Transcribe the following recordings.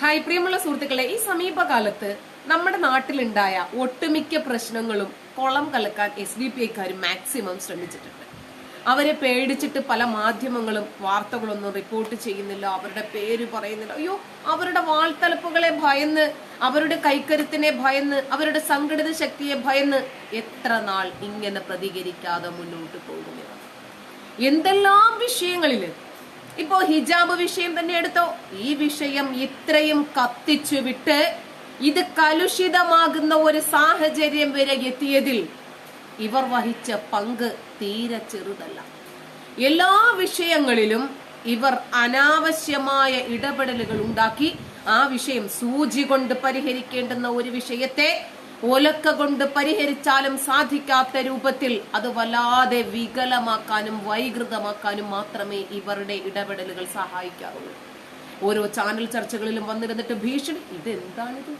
Hi പ്രിയമുള്ള സുഹൃത്തുക്കളെ ഈ സമീപകാലത്ത് നമ്മുടെ നാട്ടിലുണ്ടായ ഒട്ടുമിക്ക പ്രശ്നങ്ങളും കുളം കലക്കാൻ എസ് ഡി പി ഐക്കാർ മാക്സിമം ശ്രമിച്ചിട്ടുണ്ട്. അവരെ പേടിച്ചിട്ട് പല മാധ്യമങ്ങളും വാർത്തകളൊന്നും റിപ്പോർട്ട് ചെയ്യുന്നില്ല അവരുടെ പേര് പറയുന്നില്ല. അയ്യോ അവരുടെ വാൾത്തലപ്പുകളെ ഭയന്ന് അവരുടെ കൈക്കരുത്തിനെ ഭയന്ന് അവരുടെ സംഘടിത ശക്തിയെ ഭയന്ന് എത്ര നാൾ ഇങ്ങനെ പ്രതികരിക്കാതെ മുന്നോട്ട് പോകുന്നില്ല എന്തെല്ലാം വിഷയങ്ങളിൽ ഇപ്പോ ഹിജാബ് വിഷയം തന്നെ എടുത്തോ? ഈ വിഷയം ഇത്രയും കത്തിച്ചു വിട്ട് ഇത് കലുഷിതമാകുന്ന ഒരു സാഹചര്യം വരെ എത്തിയതിൽ ഇവർ വഹിച്ച പങ്ക് തീരെ ചെറുതല്ല. എല്ലാ വിഷയങ്ങളിലും ഇവർ അനാവശ്യമായ ഇടപെടലുകൾ ഉണ്ടാക്കി ആ വിഷയം സൂചി കൊണ്ട് പരിഹരിക്കേണ്ടുന്ന ഒരു വിഷയത്തെ ഒലക്ക കൊണ്ട് പരിഹരിച്ചാലും സാധിക്കാത്ത രൂപത്തിൽ അത് വല്ലാതെ വികലമാക്കാനും വൈകൃതമാക്കാനും മാത്രമേ ഇവരുടെ ഇടപെടലുകൾ സഹായിക്കാറുള്ളൂ. ഓരോ ചാനൽ ചർച്ചകളിലും വന്നിരുന്നിട്ട് ഭീഷണി ഇതെന്താണിത്?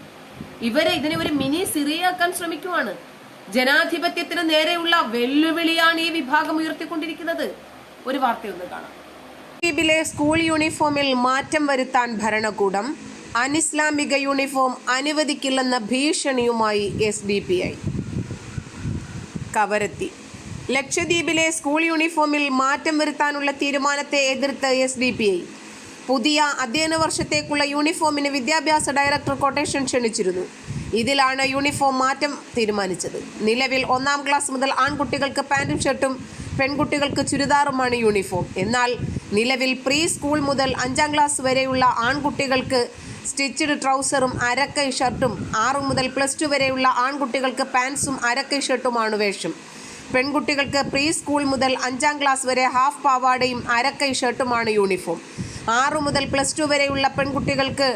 ഇവരെ ഇതിനെ ഒരു മിനി സിറിയാക്കാൻ ശ്രമിക്കുവാണ്. ജനാധിപത്യത്തിന് നേരെയുള്ള വെല്ലുവിളിയാണ് ഈ വിഭാഗം ഉയർത്തിക്കൊണ്ടിരിക്കുന്നത്. ഒരു വാർത്തയൊന്ന് കാണാം. സ്കൂൾ യൂണിഫോമിൽ മാറ്റം വരുത്താൻ ഭരണകൂടം അനിസ്ലാമിക യൂണിഫോം അനുവദിക്കില്ലെന്ന ഭീഷണിയുമായി S D P I. Kavaratti. ലക്ഷദ്വീപിലെ സ്കൂൾ യൂണിഫോമിൽ മാറ്റം വരുത്താനുള്ള തീരുമാനത്തെ എതിർത്ത് എസ് ഡി പി ഐ. പുതിയ അധ്യയന വർഷത്തേക്കുള്ള യൂണിഫോമിന് വിദ്യാഭ്യാസ ഡയറക്ടർ കൊട്ടേഷൻ ക്ഷണിച്ചിരുന്നു. ഇതിലാണ് യൂണിഫോം മാറ്റം തീരുമാനിച്ചത്. നിലവിൽ ഒന്നാം ക്ലാസ് മുതൽ ആൺകുട്ടികൾക്ക് പാന്റും ഷർട്ടും പെൺകുട്ടികൾക്ക് ചുരിദാറുമാണ് യൂണിഫോം. എന്നാൽ നിലവിൽ പ്രീ സ്കൂൾ മുതൽ അഞ്ചാം ക്ലാസ് വരെയുള്ള ആൺകുട്ടികൾക്ക് സ്റ്റിച്ചഡ് ട്രൗസറും അരക്കൈ ഷർട്ടും ആറു മുതൽ പ്ലസ് ടു വരെയുള്ള ആൺകുട്ടികൾക്ക് പാൻസും അരക്കൈ ഷർട്ടുമാണ് വേഷം. പെൺകുട്ടികൾക്ക് പ്രീ സ്കൂൾ മുതൽ അഞ്ചാം ക്ലാസ് വരെ ഹാഫ് പാവാടയും അരക്കൈ ഷർട്ടുമാണ് യൂണിഫോം. ആറു മുതൽ പ്ലസ് ടു വരെയുള്ള പെൺകുട്ടികൾക്ക്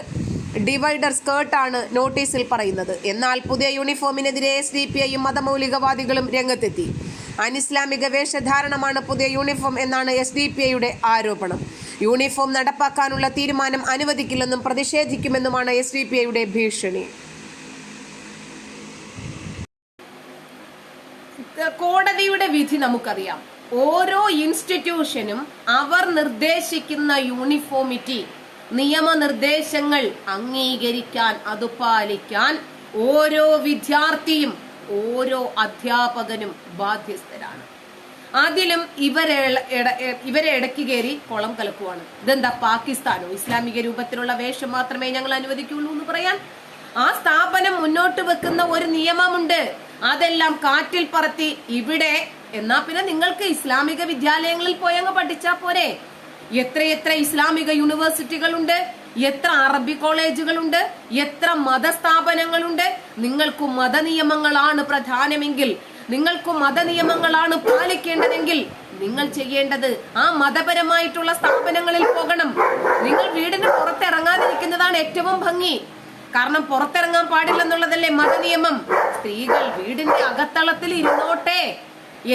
ഡിവൈഡർ സ്കേർട്ടാണ് നോട്ടീസിൽ പറയുന്നത്. എന്നാൽ പുതിയ യൂണിഫോമിനെതിരെ എസ് ഡി പി ഐയും മതമൗലികവാദികളും രംഗത്തെത്തി. അനിസ്ലാമിക വേഷധാരണമാണ് പുതിയ യൂണിഫോം എന്നാണ് എസ് ഡി പി ഐയുടെ ആരോപണം. യൂണിഫോം നടപ്പാക്കാനുള്ള തീരുമാനം അനുവദിക്കില്ലെന്നും പ്രതിഷേധിക്കുമെന്നുമാണ് എസ് ഡി പി ഐയുടെ ഭീഷണി. കോടതിയുടെ വിധി നമുക്കറിയാം. ഓരോ ഇൻസ്റ്റിറ്റ്യൂഷനും അവർ നിർദ്ദേശിക്കുന്ന യൂണിഫോമിറ്റി നിയമനിർദ്ദേശങ്ങൾ അംഗീകരിക്കാൻ അത് പാലിക്കാൻ ഓരോ വിദ്യാർത്ഥിയും ഓരോ അധ്യാപകനും ബാധ്യസ്ഥരാണ്. അതിലും ഇവരെ ഇവരെ ഇടയ്ക്ക് കയറി കുളം കലക്കുവാണ്. ഇതെന്താ പാകിസ്ഥാനോ? ഇസ്ലാമിക രൂപത്തിലുള്ള വേഷം മാത്രമേ ഞങ്ങൾ അനുവദിക്കുള്ളൂ എന്ന് പറയാൻ? ആ സ്ഥാപനം മുന്നോട്ട് വെക്കുന്ന ഒരു നിയമമുണ്ട്. അതെല്ലാം കാറ്റിൽ പറത്തി ഇവിടെ എന്നാ പിന്നെ നിങ്ങൾക്ക് ഇസ്ലാമിക വിദ്യാലയങ്ങളിൽ പോയി അങ്ങ് പഠിച്ചാ പോരെ? എത്രയെത്ര ഇസ്ലാമിക യൂണിവേഴ്സിറ്റികളുണ്ട്? എത്ര അറബി കോളേജുകളുണ്ട്? എത്ര മതസ്ഥാപനങ്ങളുണ്ട്? നിങ്ങൾക്ക് മതനിയമങ്ങളാണ് പ്രധാനമെങ്കിൽ നിങ്ങൾക്ക് മതനിയമങ്ങളാണ് പാലിക്കേണ്ടതെങ്കിൽ നിങ്ങൾ ചെയ്യേണ്ടത് ആ മതപരമായിട്ടുള്ള സ്ഥാപനങ്ങളിൽ പോകണം. നിങ്ങൾ വീടിന് പുറത്തിറങ്ങാതിരിക്കുന്നതാണ് ഏറ്റവും ഭംഗി. കാരണം പുറത്തിറങ്ങാൻ പാടില്ലെന്നുള്ളതല്ലേ മതനിയമം. സ്ത്രീകൾ വീടിന്റെ അകത്തളത്തിൽ ഇരുന്നോട്ടെ.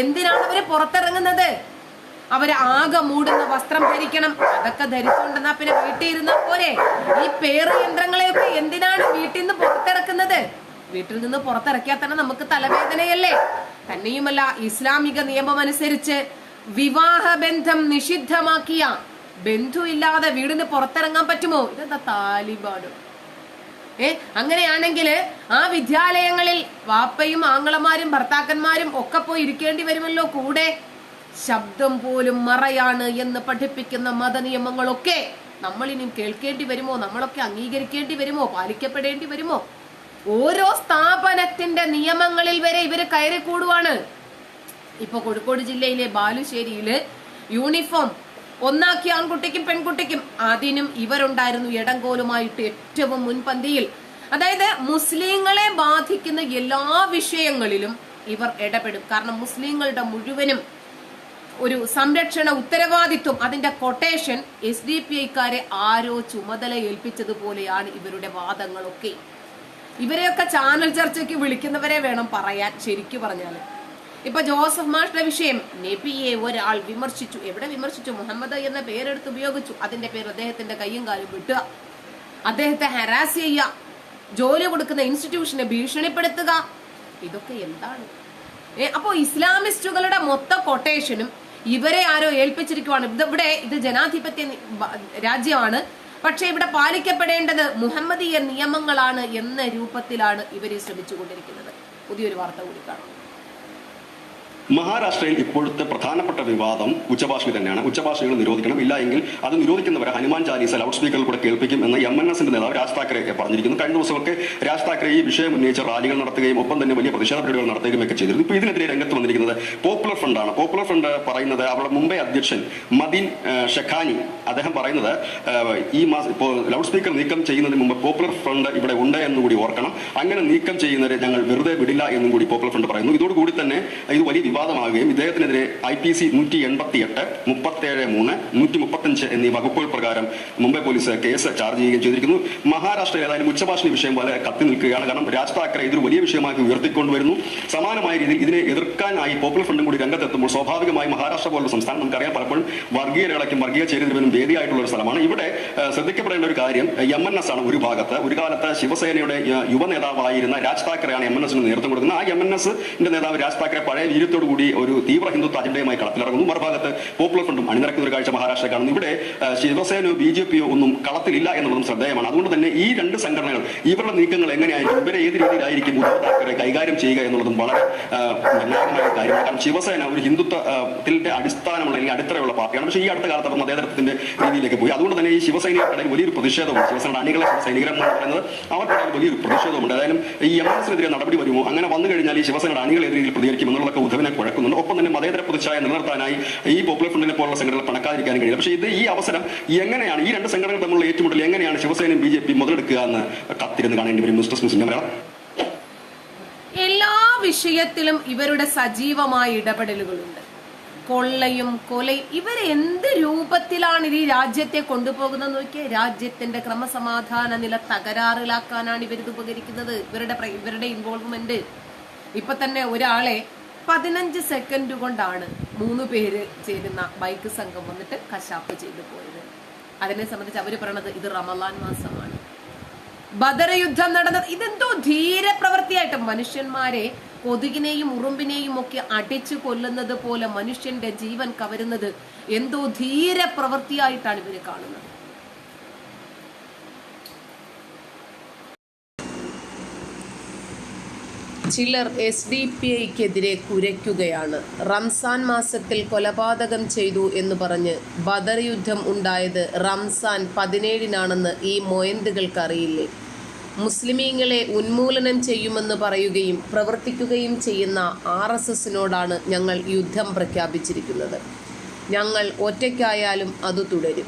എന്തിനാണ് അവർ പുറത്തിറങ്ങുന്നത്? അവർ ആകെ മൂടുന്ന വസ്ത്രം ധരിക്കണം. അതൊക്കെ ധരിച്ചുകൊണ്ടെന്നാ പിന്നെ വീട്ടിൽ ഇരുന്ന പോരെ? ഈ പേറ് യന്ത്രങ്ങളെയൊക്കെ എന്തിനാണ് വീട്ടിൽ നിന്ന് പുറത്തിറക്കുന്നത്? വീട്ടിൽ നിന്ന് പുറത്തിറക്കിയാൽ തന്നെ നമുക്ക് തലവേദനയല്ലേ? തന്നെയുമല്ല ഇസ്ലാമിക നിയമമനുസരിച്ച് വിവാഹ ബന്ധം നിഷിദ്ധമാക്കിയ ബന്ധു ഇല്ലാതെ വീടിന് പുറത്തിറങ്ങാൻ പറ്റുമോ? ഇതെന്താ താലിബാനോ ഏ അങ്ങനെയാണെങ്കിൽ ആ വിദ്യാലയങ്ങളിൽ വാപ്പയും ആങ്ങളമാരും ഭർത്താക്കന്മാരും ഒക്കെ പോയി ഇരിക്കേണ്ടി വരുമല്ലോ കൂടെ? ശബ്ദം പോലും മറയാണ് എന്ന് പഠിപ്പിക്കുന്ന മതനിയമങ്ങളൊക്കെ നമ്മൾ ഇനിയും കേൾക്കേണ്ടി വരുമോ? നമ്മളൊക്കെ അംഗീകരിക്കേണ്ടി വരുമോ? പാലിക്കപ്പെടേണ്ടി വരുമോ? ഓരോ സ്ഥാപനത്തിന്റെ നിയമങ്ങളിൽ വരെ ഇവർ കയറി കൂടുവാണ്. ഇപ്പൊ കോഴിക്കോട് ജില്ലയിലെ ബാലുശ്ശേരിയിൽ യൂണിഫോം ഒന്നാക്കി ആൺകുട്ടിക്കും പെൺകുട്ടിക്കും അതിനും ഇവരുണ്ടായിരുന്നു ഇടംകോലുമായിട്ട് ഏറ്റവും മുൻപന്തിയിൽ. അതായത് മുസ്ലിങ്ങളെ ബാധിക്കുന്ന എല്ലാ വിഷയങ്ങളിലും ഇവർ ഇടപെടും. കാരണം മുസ്ലിങ്ങളുടെ മുഴുവനും ഒരു സംരക്ഷണ ഉത്തരവാദിത്വം അതിന്റെ കൊട്ടേഷൻ എസ് ഡി പി ഐക്കാരെ ആരോ ചുമതല ഏൽപ്പിച്ചതുപോലെയാണ് ഇവരുടെ വാദങ്ങളൊക്കെ. ഇവരെയൊക്കെ ചാനൽ ചർച്ചയ്ക്ക് വിളിക്കുന്നവരെ വേണം പറയാൻ ശരിക്കു പറഞ്ഞാൽ. ഇപ്പൊ ജോസഫ് മാഷ്ടെ വിഷയം നബിയെ ഒരാൾ വിമർശിച്ചു. എവിടെ വിമർശിച്ചു? മുഹമ്മദ് എന്ന പേരെടുത്ത് ഉപയോഗിച്ചു. അതിന്റെ പേര് അദ്ദേഹത്തിന്റെ കയ്യും കാലും വിട്ടുക അദ്ദേഹത്തെ ഹരാസ് ചെയ്യുക ജോലി കൊടുക്കുന്ന ഇൻസ്റ്റിറ്റ്യൂഷനെ ഭീഷണിപ്പെടുത്തുക. ഇതൊക്കെ എന്താണ്? അപ്പോ ഇസ്ലാമിസ്റ്റുകളുടെ മൊത്ത കൊട്ടേഷനും ഇവരെ ആരോ ഏൽപ്പിച്ചിരിക്കുവാണ്. ഇവിടെ ഇത് ജനാധിപത്യ രാജ്യമാണ്. പക്ഷെ ഇവിടെ പാലിക്കപ്പെടേണ്ടത് മുഹമ്മദീയ നിയമങ്ങളാണ് എന്ന രൂപത്തിലാണ് ഇവർ ശ്രമിച്ചുകൊണ്ടിരിക്കുന്നത്. പുതിയൊരു വാർത്ത കൂടി കാണാം. മഹാരാഷ്ട്രയിൽ ഇപ്പോഴത്തെ പ്രധാനപ്പെട്ട വിവാദം ഉച്ചഭാഷണി തന്നെയാണ്. ഉച്ചഭാഷകൾ നിരോധിക്കണം. ഇല്ല എങ്കിൽ അത് നിരോധിക്കുന്നവരെ ഹനുമാൻ ചാലീസ ലൗഡ് സ്പീക്കറിൽ കൂടെ കേൾപ്പിക്കും എന്ന് എം എൻ എസിന്റെ നേതാവ് രാജ് താക്കറെ പറഞ്ഞിരിക്കുന്നു. കഴിഞ്ഞ ദിവസമൊക്കെ രാജ് താക്കറെ ഈ വിഷയം ഉന്നയിച്ച റാലികൾ നടത്തുകയും ഒപ്പം തന്നെ വലിയ പ്രതിഷേധ പരിപാടികൾ നടത്തുകയും ഒക്കെ ചെയ്തിരുന്നു. ഇപ്പോൾ ഇതിനെതിരെ രംഗത്ത് വന്നിരിക്കുന്നത് പോപ്പുലർ ഫ്രണ്ടാണ് പോപ്പുലർ ഫ്രണ്ട് പറയുന്നത് അവരുടെ മുംബൈ അധ്യക്ഷൻ മദീൻ ഷെഖാനി അദ്ദേഹം പറയുന്നത് ഈ മാസം ഇപ്പോൾ ലൗഡ് സ്പീക്കർ നീക്കം ചെയ്യുന്നതിന് മുമ്പ് പോപ്പുലർ ഫ്രണ്ട് ഇവിടെ ഉണ്ട് എന്ന് കൂടി ഓർക്കണം. അങ്ങനെ നീക്കം ചെയ്യുന്നവരെ ഞങ്ങൾ വെറുതെ വിടില്ല എന്നും കൂടി പോപ്പുലർ ഫ്രണ്ട് പറയുന്നു. ഇതോടുകൂടി തന്നെ ഇത് വലിയ വിവാദമാകുകയും ഇദ്ദേഹത്തിനെതിരെ ഐ പി സി നൂറ്റി എൺപത്തി എട്ട് മുപ്പത്തേഴ് മൂന്ന് നൂറ്റി മുപ്പത്തഞ്ച് എന്നീ വകുപ്പുകൾ പ്രകാരം മുംബൈ പോലീസ് കേസ് ചാർജ് ചെയ്യുകയും ചെയ്തിരിക്കുന്നു. മഹാരാഷ്ട്രയിൽ ഏതായാലും ഉച്ചഭാഷണി വിഷയം പോലെ കത്തി നിൽക്കുകയാണ്. കാരണം രാജ് താക്കറെ ഇതൊരു വലിയ വിഷയമായി ഉയർത്തിക്കൊണ്ടുവരുന്നു. സമാനമായ രീതിയിൽ ഇതിനെ എതിർക്കാനായി പോപ്പുലർ ഫ്രണ്ടും കൂടി രംഗത്തെത്തുമ്പോൾ സ്വാഭാവികമായി മഹാരാഷ്ട്ര പോലുള്ള സംസ്ഥാനം നമുക്കറിയാം. പലപ്പോഴും വർഗീയ ഇളക്കും വർഗീയ ചേരുന്നവരും വേദിയായിട്ടുള്ള ഒരു സ്ഥലമാണ്. ഇവിടെ ശ്രദ്ധിക്കപ്പെടേണ്ട ഒരു കാര്യം എം എൻ എസ് ആണ് ഒരു ഭാഗത്ത്. ഒരു കാലത്ത് ശിവസേനയുടെ യുവ നേതാവായിരുന്ന രാജ് താക്കറെയാണ് എം എൻ എസിന് നേതൃത്വം കൊടുക്കുന്നത്. ആ എം എൻ എസിന്റെ നേതാവ് രാജ് താക്കറെ പഴയ വീര്യത്തോടു കൂടി ഒരു തീവ്ര ഹിന്ദുത്വ അജണ്ടയുമായി കളത്തിലിറങ്ങുന്നു. മറുഭാഗത്ത് പോപ്പുലർ ഫ്രണ്ടും അണിനിരക്കുന്ന ഒരു കാഴ്ച മഹാരാഷ്ട്ര കാണുന്നു. ഇവിടെ ശിവസേനയോ ബി ജെ പിയോ ഒന്നും കളത്തിലില്ല എന്നുള്ളതും ശ്രദ്ധേയമാണ്. അതുകൊണ്ട് തന്നെ ഈ രണ്ട് സംഘടനകൾ ഇവരുടെ നീക്കങ്ങൾ എങ്ങനെയായിരിക്കും ഇവരെ ഏത് രീതിയിലായിരിക്കും ഉദ്ധവ് താക്കറെ കൈകാര്യം ചെയ്യുക എന്നുള്ളതും വളരെ നിർണായകമായ കാര്യമാണ്. കാരണം ശിവസേന ഒരു ഹിന്ദുത്വത്തിന്റെ അടിസ്ഥാനമുള്ള അല്ലെങ്കിൽ അടിത്തറയുള്ള പാർട്ടിയാണ്. പക്ഷേ ഈ അടുത്ത കാലത്ത് അവർ മതേതരത്വത്തിന്റെ രീതിയിലേക്ക് പോയി. അതുകൊണ്ട് തന്നെ ഈ ശിവസൈനികർക്കിടയിൽ വലിയൊരു പ്രതിഷേധമുണ്ട്. ശിവസേനയുടെ അണികളെ സൈനികരെന്നാണ് പറയുന്നത്. അവർക്കിടയിൽ വലിയൊരു പ്രതിഷേധമുണ്ട്. ഏതായാലും ഈ എം എസ് എതിരെ നടപടി വരുമോ? അങ്ങനെ വന്നു കഴിഞ്ഞാൽ ഈ ശിവസേനയുടെ അണികൾ ഏത് രീതിയിൽ പ്രതികരിക്കും എന്നുള്ളതൊക്കെ ഉദ്ധവിനെ കുഴക്കുന്നുണ്ട്. ഒപ്പം തന്നെ മതേതര പ്രതിച്ഛായ നിലനിർത്താനായി ഈ പോപ്പുലർ ഫ്രണ്ടിനെ പോലുള്ള സംഘടനകൾ പണക്കാതിരിക്കാനും കഴിയില്ല. പക്ഷേ ഇത് ഈ അവസരം എങ്ങനെയാണ് ഈ രണ്ട് സംഘടനകൾ തമ്മിലുള്ള ഏറ്റുമുട്ടൽ എങ്ങനെയാണ് ശിവസേനയും ബി ജെ പി മുതലെടുക്കുക എന്ന് കത്തിരുന്ന് കാണേണ്ടി വരും മിസ്റ്റർ ഡെസ്ക് മലയാളം എല്ലാ വിഷയത്തിലും ഇവരുടെ സജീവമായ ഇടപെടലുകളുണ്ട്. കൊള്ളയും കൊലയും ഇവർ എന്ത് രൂപത്തിലാണ് ഈ രാജ്യത്തെ കൊണ്ടുപോകുന്നത് നോക്കിയാൽ രാജ്യത്തിന്റെ ക്രമസമാധാന നില തകരാറിലാക്കാനാണ് ഇവരിത് ഉപകരിക്കുന്നത്. ഇവരുടെ ഇവരുടെ ഇൻവോൾവ്മെന്റ് ഇപ്പൊ തന്നെ ഒരാളെ പതിനഞ്ച് സെക്കൻഡ് കൊണ്ടാണ് മൂന്ന് പേര് ചേരുന്ന ബൈക്ക് സംഘം വന്നിട്ട് കശാപ്പ് ചെയ്തു പോയത്. അതിനെ സംബന്ധിച്ച് അവർ പറയണത് ഇത് റമലാൻ മാസമാണ്. ബദർ യുദ്ധം നടന്നത് ഇതെന്തോ ധീര പ്രവൃത്തിയായിട്ട് മനുഷ്യന്മാരെ കൊതുകിനെയും ഉറുമ്പിനെയും ഒക്കെ അടിച്ചു കൊല്ലുന്നത് പോലെ മനുഷ്യന്റെ ജീവൻ കവരുന്നത് എന്തോ ധീര പ്രവൃത്തിയായിട്ടാണ് ഇവർ കാണുന്നത്. ചിലർ എസ് ഡി പി ഐക്കെതിരെ കുരയ്ക്കുകയാണ്. റംസാൻ മാസത്തിൽ കൊലപാതകം ചെയ്തു എന്ന് പറഞ്ഞ് ബദർ യുദ്ധം ഉണ്ടായത് റംസാൻ പതിനേഴിനാണെന്ന് ഈ മൊയന്തുകൾക്കറിയില്ലേ? മുസ്ലിമീങ്ങളെ ഉന്മൂലനം ചെയ്യുമെന്ന് പറയുകയും പ്രവർത്തിക്കുകയും ചെയ്യുന്ന ആർ എസ് എസിനോടാണ് ഞങ്ങൾ യുദ്ധം പ്രഖ്യാപിച്ചിരിക്കുന്നത്. ഞങ്ങൾ ഒറ്റയ്ക്കായാലും അത് തുടരും.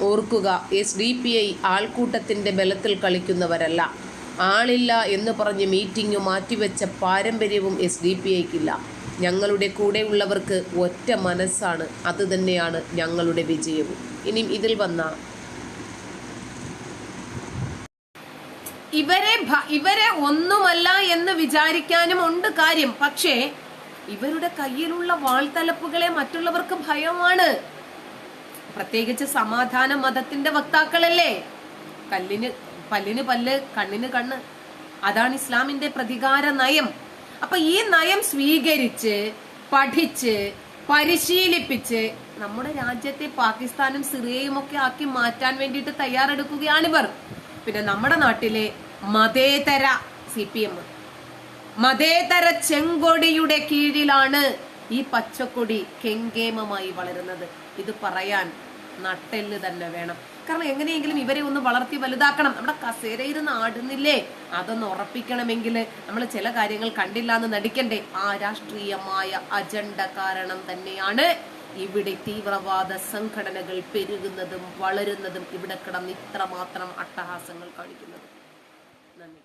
ഓർക്കുക എസ് ഡി പി ഐ ആൾക്കൂട്ടത്തിന്റെ ബലത്തിൽ കളിക്കുന്നവരല്ല. ആളില്ല എന്ന് പറഞ്ഞ് മീറ്റിംഗ് മാറ്റിവെച്ച പാരമ്പര്യവും എസ് ഡി പി ഐക്കില്ല. ഞങ്ങളുടെ കൂടെയുള്ളവർക്ക് ഒറ്റ മനസ്സാണ്. അത് തന്നെയാണ് ഞങ്ങളുടെ വിജയവും. ഇനിയും ഇതിൽ വന്ന. ഇവരെ ഇവരെ ഒന്നുമല്ല എന്ന് വിചാരിക്കാനും ഉണ്ട് കാര്യം. പക്ഷേ ഇവരുടെ കയ്യിലുള്ള വാൾത്തലപ്പുകളെ മറ്റുള്ളവർക്ക് ഭയമാണ്. പ്രത്യേകിച്ച് സമാധാന മതത്തിന്റെ വക്താക്കളല്ലേ? കല്ലിന് പല്ലിന് പല്ല് കണ്ണിന് കണ്ണ്. അതാണ് ഇസ്ലാമിന്റെ പ്രതികാര നയം. അപ്പൊ ഈ നയം സ്വീകരിച്ച് പഠിച്ച് പരിശീലിപ്പിച്ച് നമ്മുടെ രാജ്യത്തെ പാകിസ്ഥാനും സിറിയയും ഒക്കെ ആക്കി മാറ്റാൻ വേണ്ടിയിട്ട് തയ്യാറെടുക്കുകയാണിവർ പിന്നെ നമ്മുടെ നാട്ടിലെ മതേതര സി പി എം. മതേതര ചെങ്കൊടിയുടെ കീഴിലാണ് ഈ പച്ചക്കൊടി കെങ്കേമമായി വളരുന്നത്. ഇത് പറയാൻ നട്ടെല്ല് തന്നെ വേണം. കാരണം എങ്ങനെയെങ്കിലും ഇവരെ ഒന്ന് വളർത്തി വലുതാക്കണം. നമ്മുടെ കസേരയിരുന്ന് ആടുന്നില്ലേ? അതൊന്ന് ഉറപ്പിക്കണമെങ്കിൽ നമ്മൾ ചില കാര്യങ്ങൾ കണ്ടില്ല എന്ന് നടിക്കണ്ടേ? ആ രാഷ്ട്രീയമായ അജണ്ട കാരണം തന്നെയാണ് ഇവിടെ തീവ്രവാദ സംഘടനകൾ പെരുകുന്നതും വളരുന്നതും ഇവിടെ കിടന്ന് ഇത്രമാത്രം അട്ടഹാസങ്ങൾ കാണിക്കുന്നതും. നന്ദി.